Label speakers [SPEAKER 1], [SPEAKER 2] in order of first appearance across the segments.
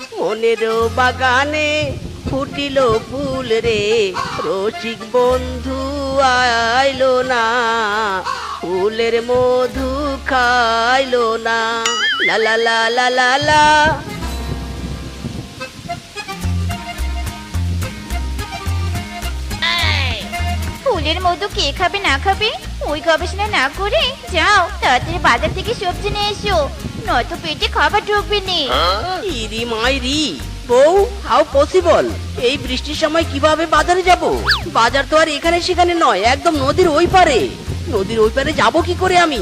[SPEAKER 1] মনের বাগানে ফুটিল ফুল রে। রসিক বন্ধু আইলো না, ফুলের মধু খাইলো না। লা লা লা লা লা লা।
[SPEAKER 2] ফুলের মধু কে খাবে, না খাবে? ওই গবেষণা না করে যাও, তাড়াতাড়ি বাজার থেকে সবজি নিয়ে এসো। নয়তো পেটে খাবার ঢুকবে নে।
[SPEAKER 1] ইরি মাইরি বউ হাউ পসিবল এই বৃষ্টির সময় কীভাবে বাজারে যাব? বাজার তো আর এখানে সেখানে নয় একদম নদীর ওই পারে। নদীর ওই পারে যাব কি করে আমি?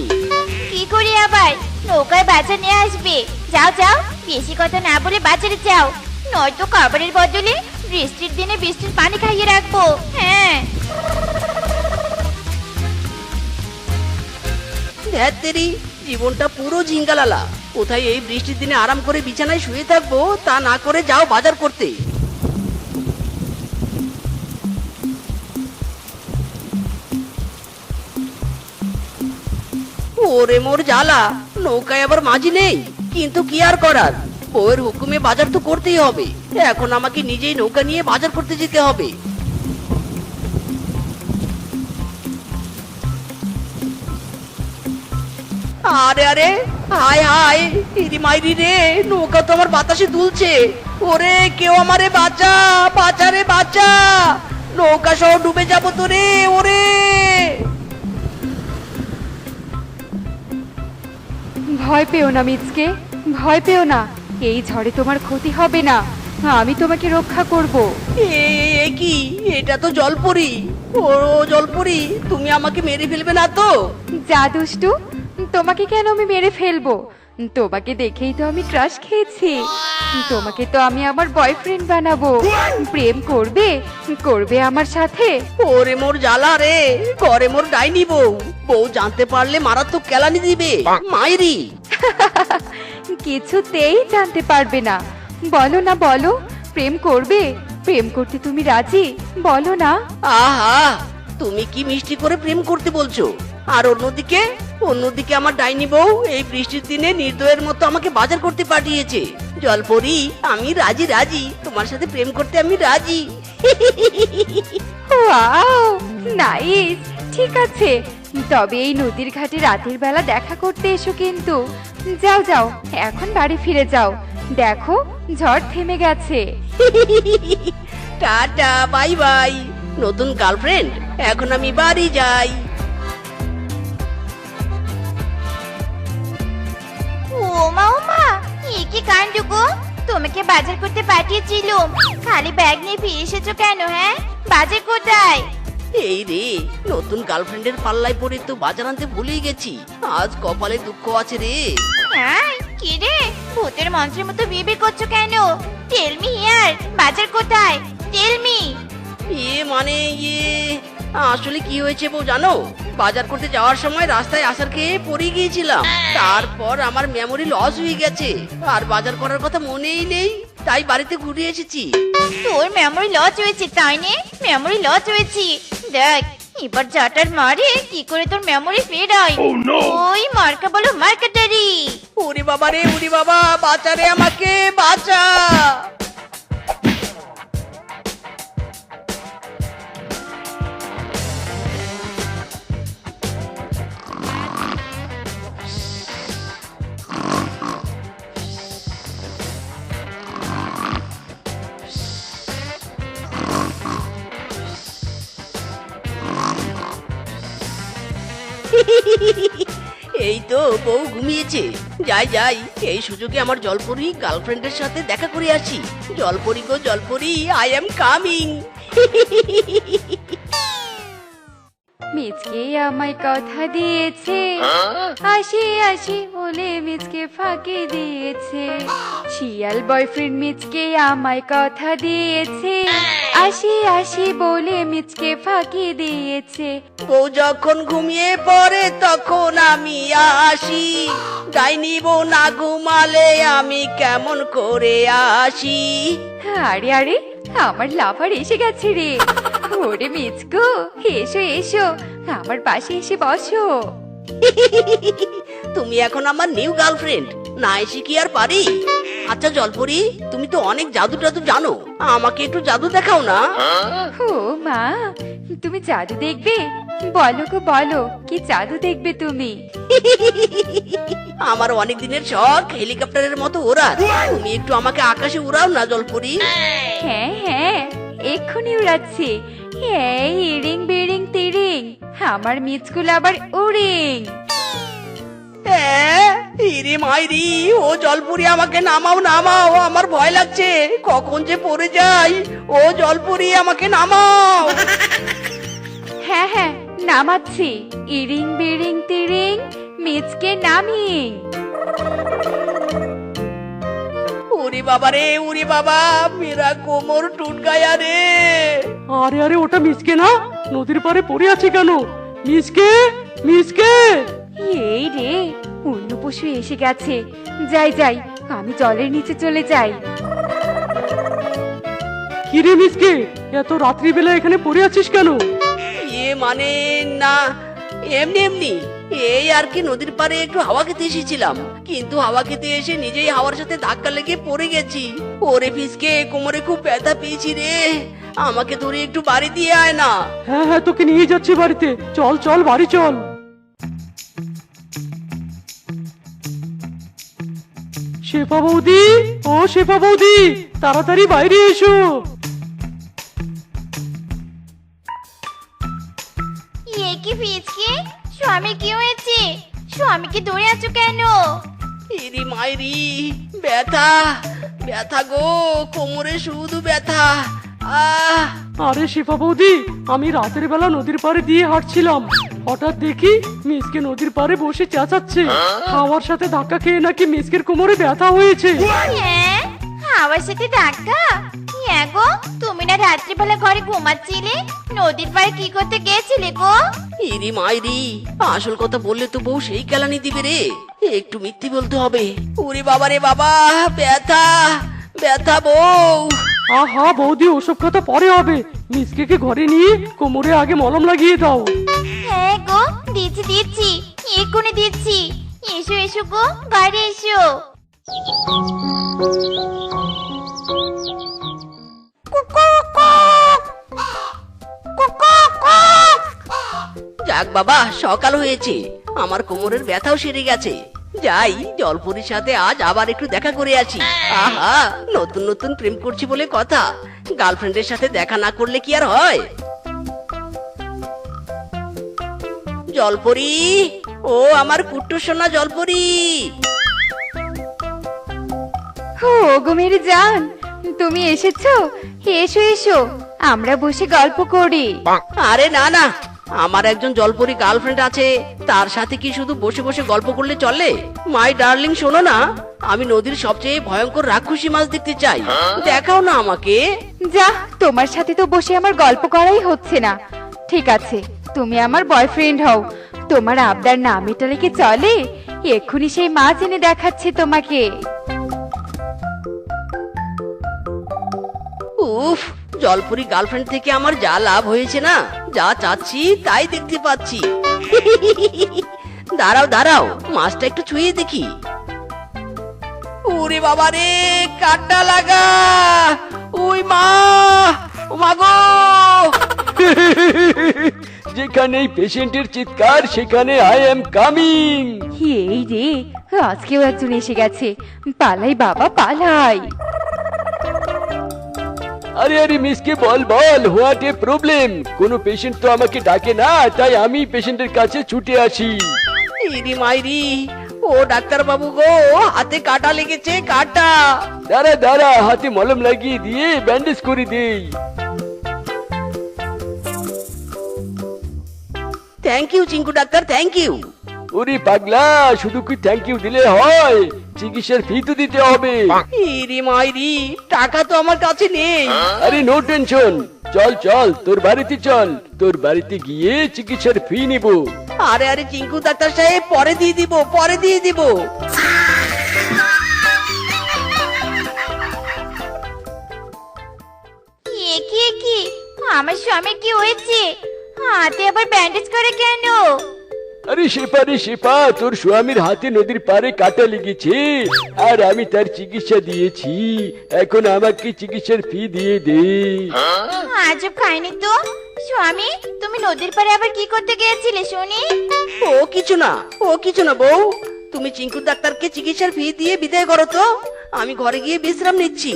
[SPEAKER 2] কি করে আবার? নৌকায় বাজার নিয়ে আসবে। যাও যাও বেশি কথা না বলে বাজারে যাও। নয়তো খাবারের বদলে বৃষ্টির দিনে বৃষ্টির পানি খাইয়ে রাখব। হ্যাঁ।
[SPEAKER 1] ধ্যাত্তেরি জীবনটা পুরো ঝিঙ্গালালা। কোথায় এই বৃষ্টির দিনে আরাম করে বিছানায় শুয়ে থাকব, তা না করে যাও বাজার করতে। ওরে মোর জ্বালা, নৌকায় আবার মাঝি নেই, কিন্তু কি আর করার? বউয়ের হুকুমে বাজার তো করতেই হবে, এখন আমাকে নিজেই নৌকা নিয়ে বাজার করতে যেতে হবে। আরে আরে হায় হায় ইরি মাইরি রে নৌকা তো আমার বাতাসে দুলছে। ওরে কেউ আমারে বাঁচা বাঁচা রে বাঁচা। নৌকা সহ ডুবে যাব তো রে ওরে।
[SPEAKER 3] ভয় পেও না মিচকে ভয় পেও না। এই ঝড়ে তোমার ক্ষতি হবে না। আমি তোমাকে রক্ষা করব।
[SPEAKER 1] এ এ কি? এটা তো জলপরি। ও জলপরি তুমি আমাকে মেরে ফেলবে না তো?
[SPEAKER 3] যা দুষ্টু তোমাকে কেন আমি মেরে ফেলব? তোমাকে দেখেই তো আমি ক্রাশ খেয়েছি। তোমাকে তো আমি আমার বয়ফ্রেন্ড বানাবো। প্রেম করবে? করবে আমার সাথে?
[SPEAKER 1] ওরে মোর জ্বালা রে ঘরে মোর ডাইনি বউ। বউ জানতে পারলে মারাত্মক কেলানি দিবে। মাইরি।
[SPEAKER 3] কিছুতেই জানতে পারবে না। বলো না বলো প্রেম করবে? প্রেম করতে তুমি রাজি? বলো না।
[SPEAKER 1] আহা তুমি কি মিষ্টি করে প্রেম করতে বলছো? আর অন্যদিকে অন্যদিকে আমার ডাইনি বউ এই বৃষ্টির দিনে নির্দয়ের মতো আমাকে বাজার করতে পাঠিয়েছে। জল জলপরি আমি রাজি রাজি। তোমার সাথে প্রেম করতে আমি রাজি।
[SPEAKER 3] Wow nice. ঠিক আছে। তবে এই নদীর ঘাটে রাতের বেলা দেখা করতে এসো কিন্তু। যাও যাও এখন বাড়ি ফিরে যাও। দেখো ঝড় থেমে গেছে।
[SPEAKER 1] Tata bye bye. নতুন গার্লফ্রেন্ড এখন আমি বাড়ি যাই।
[SPEAKER 2] ও মা ও মা এ কি কাণ্ড গো? তোমাকে বাজার করতে পাঠিয়েছিলাম। খালি ব্যাগ নিয়ে ফিরে এসেছ কেন হ্যাঁ? বাজার কোথায়?
[SPEAKER 1] এই রে নতুন গার্লফ্রেন্ডের পাল্লায় পড়ে তো বাজার আনতে ভুলেই গেছি। আজ কপালে দুঃখ আছে রে।
[SPEAKER 2] হ্যাঁ কি রে? ভূতের মন্ত্রের মতো বিয়ে করছ কেন? টেল মি হিয়ার বাজার কোথায়? টেল মি
[SPEAKER 1] ইয়ে মানে ইয়ে আসলে কি হয়েছে বউ জানো? বাজার করতে যাওয়ার সময় রাস্তায় আসার খেয়ে পড়ে গিয়েছিলাম। তারপর আমার মেমোরি লস হয়ে গেছে। আর বাজার করার কথা মনেই নেই তাই বাড়িতে ঘুরে এসেছি।
[SPEAKER 2] তোর মেমোরি লস হয়েছে তাই নে? মেমোরি লস হয়েছে। দেখ এবার জাটার মারে কি করে তোর মেমোরি ফের হয় ওই মার্কা বলো মার্কেটারি।
[SPEAKER 1] ওরে বাবা রে ওরে বাবা বাঁচা রে আমাকে বাঁচা! এই তো বউ ঘুমিয়েছে। যাই যাই, এই সুযোগে আমার জলপরি গার্লফ্রেন্ডের সাথে দেখা করে আসি। জলপরি গো, জলপরি আই এম কামিং
[SPEAKER 3] মিচকে আমায় কথা দিয়েছে। আসি আসি বলে মিচকে ফাঁকি দিয়েছে। শিয়াল বয়ফ্রেন্ড মিচকে আমায় কথা দিয়েছে। আসি আসি বলে মিচকে ফাঁকি দিয়েছে।
[SPEAKER 1] বউ যখন ঘুমিয়ে পড়ে তখন আমি আসি। ডাইনি বউ না ঘুমালে আমি কেমন করে আসি?
[SPEAKER 3] আরে আরে আমার লাভার এসে গেছে রে। ওরে মিচকু এসো এসো। আমার পাশে এসে বসো।
[SPEAKER 1] তুমি এখন আমার নিউ গার্লফ্রেন্ড না এসে কি আর পারি? আচ্ছা জলপরি তুমি তো অনেক জাদু টাদু জানো। আমাকে একটু জাদু দেখাও না।
[SPEAKER 3] ও মা তুমি জাদু দেখবে? বলো গো বলো কি জাদু দেখবে তুমি?
[SPEAKER 1] আমার অনেক দিনের শখ হেলিকপ্টারের মতো ওড়ার। তুমি একটু আমাকে আকাশে উড়াও না জলপরি।
[SPEAKER 3] হ্যাঁ হ্যাঁ এক্ষুনি উড়াচ্ছি। এই ইরিং বিরিং তিরিং আমার মিচগুলো আবার উড়িং।
[SPEAKER 1] হ্যাঁ, ইরে মাইরি ও জলপুরি আমাকে নামাও নামাও আমার ভয় লাগছে। কখন যে পড়ে যাই ও জলপুরি আমাকে নামাও।
[SPEAKER 3] হ্যাঁ হ্যাঁ নামাচ্ছি। ইরিং বিরিং তিরিং মিচকে নামিং।
[SPEAKER 1] ওরে বাবা রে ওরে বাবা মেরা কোমর টুট গায়া রে।
[SPEAKER 4] আরে আরে ওটা মিসকে না? নদীর পাড়ে পড়ে আছে কেন? মিসকে মিসকে!
[SPEAKER 3] এই রে অন্য পশু এসে গেছে। যাই যাই আমি জলের নিচে চলে যাই।
[SPEAKER 4] কিরে মিসকে এত রাত্রিবেলা এখানে পড়ে আছিস কেন?
[SPEAKER 1] এ মানে না এমনি এমনি। এই আর কি নদীর পাড়ে একটু হাওয়া খেতে এসেছিলাম। কিন্তু হাওয়া খেতে এসে নিজেই হাওয়ার সাথে ধাক্কা লেগে পড়ে গেছি। ওরে ফিসকে কোমরে খুব ব্যথা পেয়েছি রে। আমাকে ধরে একটু বাড়ি দিয়ে আয় না।
[SPEAKER 4] হ্যাঁ হ্যাঁ তোকে নিয়ে যাচ্ছি বাড়িতে। চল চল বাড়ি চল। শেফা বৌদি ও শেফা বৌদি তাড়াতাড়ি বাইরে এসো।
[SPEAKER 2] এ কি ফিজকে স্বামী কি হয়েছে? স্বামীকে দৌড়ে আছো কেন?
[SPEAKER 1] ইরি মাইরি ব্যথা ব্যথা গো কোমরে শুধু ব্যথা আহ।
[SPEAKER 4] আরে শেফা বৌদি আমি রাতের বেলা নদীর পাড়ে দিয়ে হাঁটছিলাম। হঠাৎ দেখি মিসকে নদীর পাড়ে বসে চেঁচাচ্ছে। হাওয়ার সাথে ধাক্কা খেয়ে নাকি মিসকের কোমরে ব্যথা হয়েছে।
[SPEAKER 2] হ্যাঁ আমার সাথে ধাক্কা? হ্যাঁ গো তুমি না রাত্রিবেলা ঘরে ঘুমাচ্ছিলে? নদীর পাড়ে কি করতে গেছিলে গো?
[SPEAKER 1] ইরি মাইরি আসল কথা বললে তো বউ সেই কেলানি দিবে রে। একটু মিথ্যে বলতে হবে। ওরে বাবা রে বাবা ব্যথা ব্যথা বউ।
[SPEAKER 4] আহা বৌদি ওসব কথা পরে হবে। মিসকে ঘরে নিয়ে কোমরে আগে মলম লাগিয়ে দাও?
[SPEAKER 2] হ্যাঁ গো দিচ্ছি দিচ্ছি এক্ষুনি দিচ্ছি। এসো এসো গো বাইরে এসো।
[SPEAKER 1] যাক বাবা, সকাল হয়েছে। আমার কোমরের ব্যথাও সেরে গেছে। যাই, জলপুরির সাথে আজ আবার একটু দেখা করে আছি আহা, নতুন নতুন প্রেম করছি বলে কথা। গার্লফ্রেন্ডের সাথে দেখা না করলে কি আর হয়? জলপরি, ও আমার কুট্টু সোনা জলপরি।
[SPEAKER 3] ও গো মেরে জান তুমি এসেছ? এসো এসো। আমরা বসে গল্প করি।
[SPEAKER 1] আরে না না। আমার একজন জলপরি গার্লফ্রেন্ড আছে। তার সাথে কি শুধু বসে বসে গল্প করলে চলে? মাই ডার্লিং শোনো না। আমি নদীর সবচেয়ে ভয়ঙ্কর রাক্ষসী মাছ দেখতে চাই। দেখাও না আমাকে।
[SPEAKER 3] যা তোমার সাথে তো বসে আমার গল্প করাই হচ্ছে না। ঠিক আছে তুমি আমার বয়ফ্রেন্ড হও। তোমার আবদার না মেটালে কি চলে? এক্ষুনি সেই মাছ এনে দেখাচ্ছে তোমাকে।
[SPEAKER 1] উফ জলপুরি গার্লফ্রেন্ড থেকে আমার যা লাভ হয়েছে না যা চাচ্ছি তাই দেখতে পাচ্ছি। দাঁড়াও দাঁড়াও মাছটা একটু ছুঁয়ে দেখি। ওরে বাবা রে কাটা লাগা। ওই মা ও মা গো।
[SPEAKER 4] যেখানে পেশেন্টের চিৎকার সেখানে আই এম কামিং
[SPEAKER 3] এই রে আজকেও একজন এসে গেছে। পালাই বাবা পালাই।
[SPEAKER 4] আরে আরে মিসকে বল বল হোয়াট এ প্রবলেম? কোনো পেশেন্ট তো আমাকে ডাকে না তাই আমি পেশেন্টের কাছে ছুটে আসি।
[SPEAKER 1] ইরি মাইরি ও ডাক্তার বাবু গো হাতে কাটা লেগেছে কাটা।
[SPEAKER 4] দাঁড়া দাঁড়া হাতে মলম লাগিয়ে দিয়ে ব্যান্ডেজ করে দেই।
[SPEAKER 1] Thank you Chinku doctor thank you
[SPEAKER 4] ওরে পাগলা শুধু কি থ্যাংক ইউ দিলে হয়? চিকিৎসার ফি তো দিতে হবে।
[SPEAKER 1] ইরি মাইরি টাকা তো আমার কাছে নেই।
[SPEAKER 4] আরে নো টেনশন চল চল তোর বাড়িতে চল। তোর বাড়িতে গিয়ে চিকিৎসার ফি নিব।
[SPEAKER 1] আরে আরে চিঙ্কু ডাক্তার সাহেব পরে দিয়ে দিব পরে দিয়ে দিব।
[SPEAKER 2] এ কি এ কি? আমার স্বামী কি হয়েছে? হাতে আবার ব্যান্ডেজ করে কেন?
[SPEAKER 5] আরে শেফা রে শেফা তোর স্বামীর হাতে নদীর পারে কাটা লেগেছে। আর আমি তার চিকিৎসা দিয়েছি। এখন আমাকে চিকিৎসার ফি দিয়ে দে।
[SPEAKER 2] আজব খাইনি তো। স্বামী তুমি নদীর পাড়ে আবার কি করতে গিয়েছিলে শুনি?
[SPEAKER 1] ও কিছু না ও কিছু না বউ। তুমি চিঙ্কুর ডাক্তারকে চিকিৎসার ফি দিয়ে বিদায় করো তো। আমি ঘরে গিয়ে বিশ্রাম নিচ্ছি।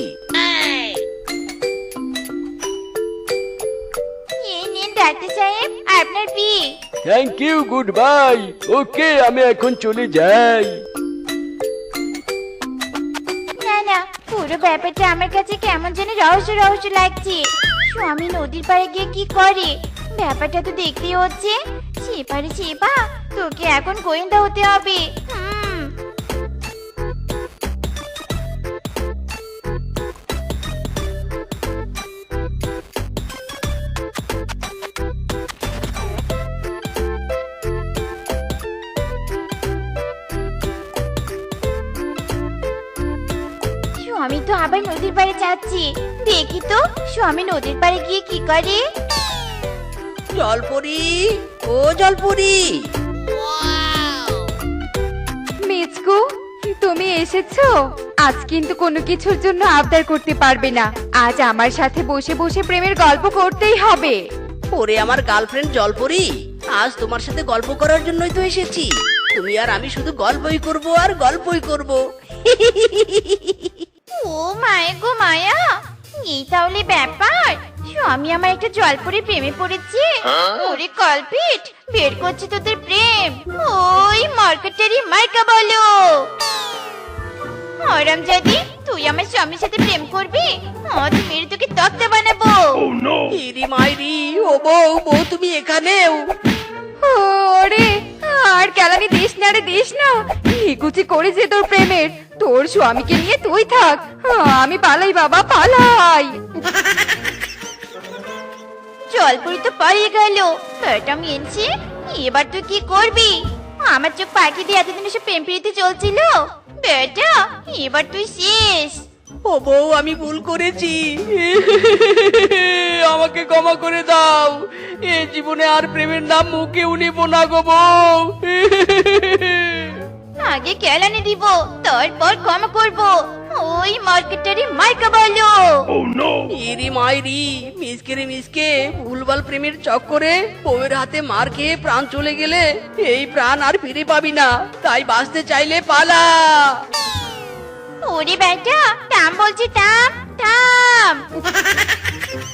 [SPEAKER 2] এই নিন ডাক্তার সাহেব আপনার পি
[SPEAKER 5] thank you good bye okay আমি এখন চলে যাই।
[SPEAKER 2] না না, পুরো ব্যাপারটা আমার কাছে কেমন যেন রহস্য রহস্য লাগছে। স্বামী নদীর পাড়ে গিয়ে কি করে? ব্যাপারটা তো দেখতেই হচ্ছে। সে সেপারে সেপা তোকে এখন গোয়েন্দা হতে হবে। আবার নদীর পাড়ে যাচ্ছে। দেখি তো স্বামী নদীর পাড়ে গিয়ে কি করে?
[SPEAKER 1] জলপুরি ও জলপুরি।
[SPEAKER 3] মিচকু তুমি এসেছ? আজ কিন্তু কোনো কিছুর জন্য আবদার করতে পারবে না। আজ আমার সাথে বসে বসে প্রেমের গল্প করতেই হবে।
[SPEAKER 1] ওরে আমার গার্লফ্রেন্ড জলপুরি। আজ তোমার সাথে গল্প করার জন্যই তো এসেছি। তুমি আর আমি শুধু গল্পই করব আর গল্পই করব।
[SPEAKER 2] ও মায়ে গো মায়া এই তাহলে ব্যাপার। আমি আমার একটা জলপুরে প্রেমে পড়েছি। ওরে কলপিট বের করছি তোদের প্রেম। ওই মার্কেটেরই মার্কা বলো। হরাম যদি তুই আমার স্বামীর সাথে প্রেম করবি? আজ মেরে তোকে তক্তা বানাবো।
[SPEAKER 1] ইরি মাইরি ও বউ বউ তুমি এখানেও।
[SPEAKER 3] ওরে আর কেলানি দিস না রে দিস না। নিকুচি করে যে তোর প্রেমের। তোর স্বামীকে নিয়ে তুই থাক। আমি পালাই বাবা পালাই।
[SPEAKER 2] জলপুরি তো পালিয়ে গেল। এটা মিনছি এবার তুই কি করবি? আমার চোখ পাখি দিয়ে এতদিন এসে প্রেম প্রীতি চলছিল। বেটা এবার তুই শেষ।
[SPEAKER 1] ও বউ আমি ভুল করেছি। আমাকে ক্ষমা করে দাও। এ জীবনে আর প্রেমের নাম মুখে উনিব না গো বউ।
[SPEAKER 2] আগে কেলানি দিব তারপর ক্ষমা করব। ওই মার্কেটারি মাইকা বলো।
[SPEAKER 1] ইরি মাইরি মিসকে রে মিসকে ভুলভাল প্রেমের চক্করে বউয়ের হাতে মার খেয়ে প্রাণ চলে গেলে এই প্রাণ আর ফিরে পাবি না। তাই বাঁচতে চাইলে পালা।
[SPEAKER 2] ওরে বেটা টাম বলছি টাম থাম